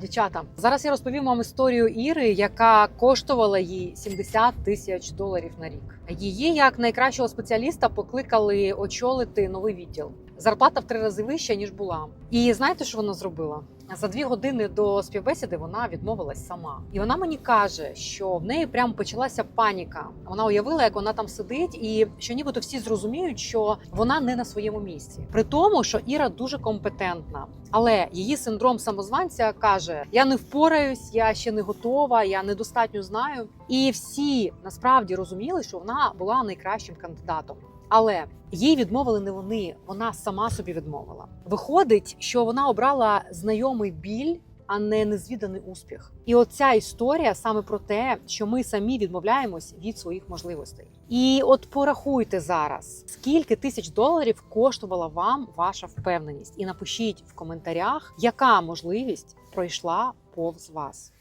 Дівчата, зараз я розповім вам історію Іри, яка коштувала їй 70 тисяч доларів на рік. Її як найкращого спеціаліста покликали очолити новий відділ. Зарплата в три рази вища ніж була. І знаєте, що вона зробила? За дві години до співбесіди вона відмовилась сама, і вона мені каже, що в неї прямо почалася паніка. Вона уявила, як вона там сидить, і що нібито всі зрозуміють, що вона не на своєму місці. При тому, що Іра дуже компетентна, але її синдром самозванця каже: Я не впораюсь, я ще не готова, я недостатньо знаю. І всі насправді розуміли, що вона була найкращим кандидатом. Але їй відмовили не вони, вона сама собі відмовила. Виходить, що вона обрала знайомий біль, а не незвіданий успіх. І оця історія саме про те, що ми самі відмовляємось від своїх можливостей. І от порахуйте зараз, скільки тисяч доларів коштувала вам ваша впевненість, і напишіть в коментарях, яка можливість пройшла повз вас.